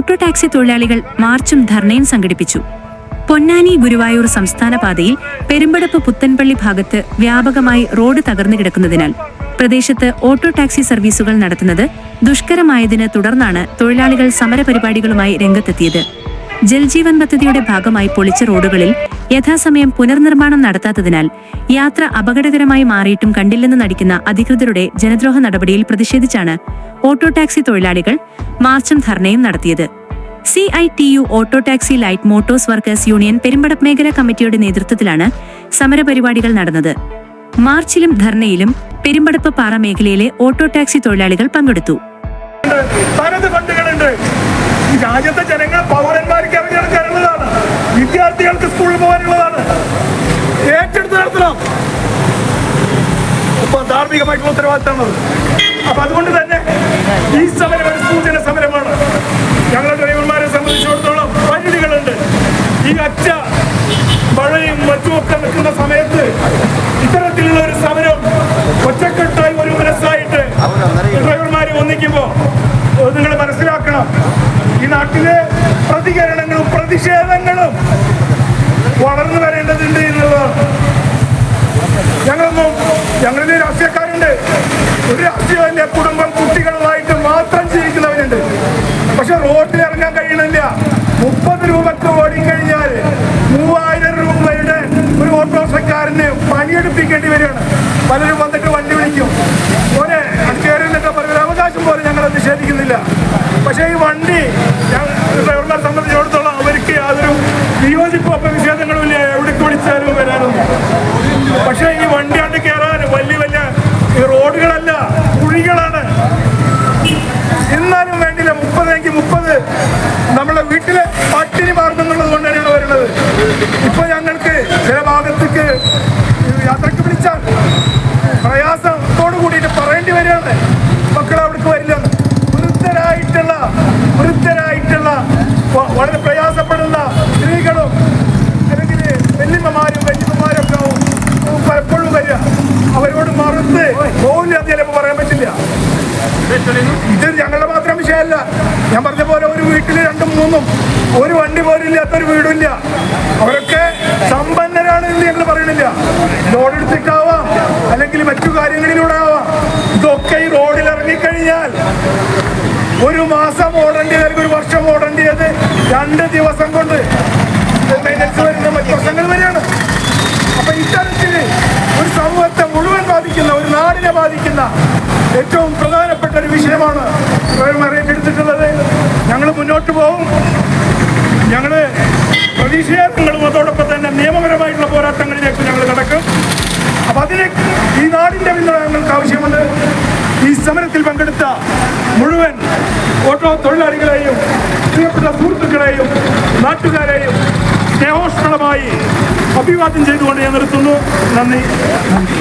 Auto taxi തൊഴിലാളികൾ മാർച്ചും ധർണയും സംഘടിപ്പിച്ചു. പൊന്നാനി ഗുരുവായൂർ സംസ്ഥാന പാതയിൽ പെരുമ്പടപ്പ് പുത്തൻപള്ളി ഭാഗത്ത് വ്യാപകമായി റോഡ് തകർന്നു കിടക്കുന്നതിനാൽ പ്രദേശത്ത് ഓട്ടോ ടാക്സി സർവീസുകൾ നടത്തുന്നത് ദുഷ്കരമായതിനെ തുടർന്നാണ് തൊഴിലാളികൾ സമരപരിപാടികളുമായി രംഗത്തെത്തിയത്. ജൽജീവൻ പദ്ധതിയുടെ ഭാഗമായി പൊളിച്ച റോഡുകളിൽ യഥാസമയം പുനർനിർമ്മാണം നടത്താത്തതിനാൽ യാത്ര അപകടകരമായി മാറിയിട്ടും കണ്ടില്ലെന്ന് നടിക്കുന്ന അധികൃതരുടെ ജനദ്രോഹ നടപടിയിൽ പ്രതിഷേധിച്ചാണ് ഓട്ടോ ടാക്സി തൊഴിലാളികൾ മാർച്ചും ധർണയും നടത്തിയത്. C I T U auto taxi light motors workers union Perumpadappu മേഖലാ കമ്മിറ്റിയുടെ നേതൃത്വത്തിലാണ് സമരപരിപാടികൾ നടന്നത്. മാർച്ചിലും ധർണയിലും പെരുമ്പടപ്പ് പാറ മേഖലയിലെ ഓട്ടോ ടാക്സി തൊഴിലാളികൾ പങ്കെടുത്തു. രാജ്യത്തെ ജനങ്ങൾ പൗരന്മാർക്ക് ധാർമ്മികമായിട്ടുള്ള ഉത്തരവാദിത്തമാണ് അപ്പൊ അതുകൊണ്ട് തന്നെ ഈ സമരം ഒരു സൂചന സമരമാണ്. ഞങ്ങളുടെ ഡ്രൈവർമാരെ സംബന്ധിച്ചിടത്തോളം പരിധികളുണ്ട്. ഈ അച്ഛ മഴയും മറ്റുമൊക്കെ നിൽക്കുന്ന സമയത്ത് ഇത്തരത്തിലുള്ള ഒരു സമരം ഒറ്റക്കെട്ടായി ഒരു മനസ്സായിട്ട് ഡ്രൈവർമാരെ ഒന്നിക്കുമ്പോ നിങ്ങൾ മനസ്സിലാക്കണം. ഈ നാട്ടിലെ ഭാഗത്തേക്ക് യാത്രയ്ക്ക് വിളിച്ചാൽ പ്രയാസത്തോട് കൂടിയിട്ട് പറയേണ്ടി വരികയാണ്. മക്കൾ അവിടേക്ക് വരില്ല. വൃദ്ധരായിട്ടുള്ള വൃദ്ധരായിട്ടുള്ള വളരെ പ്രയാസപ്പെടുന്ന സ്ത്രീകളും അല്ലെങ്കിൽ വല്യമ്മമാരും വല്യമ്മമാരും ഒക്കെ പലപ്പോഴും വരിക. അവരോട് മറുത്ത് പോകില്ല എന്ന് ചിലപ്പോൾ പറയാൻ പറ്റില്ല. ഇത് ഞങ്ങളുടെ മാത്രം വിഷയമല്ല. ഞാൻ പറഞ്ഞ പോലെ ഒരു വീട്ടിൽ രണ്ടും മൂന്നും ഒരു വണ്ടി പോലും ഇല്ലാത്തൊരു വീടില്ല അവരൊക്കെ സമ്പന്നരാണ് എന്ന് ഞങ്ങൾ പറയണില്ല. ലോഡ് എടുത്തിട്ടാവാം. അല്ലെങ്കിൽ മറ്റു കാര്യങ്ങളിലൂടെ ആവാം ഇതൊക്കെ ഈ റോഡിൽ ഇറങ്ങിക്കഴിഞ്ഞാൽ ഒരു മാസം ഓടേണ്ടത് അല്ലെങ്കിൽ ഒരു വർഷം ഓടേണ്ടത് രണ്ട് ദിവസം കൊണ്ട് വരുന്ന മറ്റു പ്രശ്നങ്ങൾ വരെയാണ് അപ്പൊ ഇത്തരത്തിൽ ഒരു സമൂഹത്തെ മുഴുവൻ ബാധിക്കുന്ന ഒരു നാടിനെ ബാധിക്കുന്ന ഏറ്റവും പ്രധാനപ്പെട്ട ഒരു വിഷയമാണ് എടുത്തിട്ടുള്ളത്. ഞങ്ങൾ മുന്നോട്ട് പോകും. ഞങ്ങൾ പ്രതിഷേധങ്ങളും അതോടൊപ്പം തന്നെ സമരത്തിൽ പങ്കെടുത്ത മുഴുവൻ ഓട്ടോ തൊഴിലാളികളെയും പ്രിയപ്പെട്ട സുഹൃത്തുക്കളെയും നാട്ടുകാരെയും സ്നേഹോഷ്മളമായി അഭിവാദ്യം ചെയ്തുകൊണ്ട് ഞാൻ നിർത്തുന്നു. നന്ദി നന്ദി.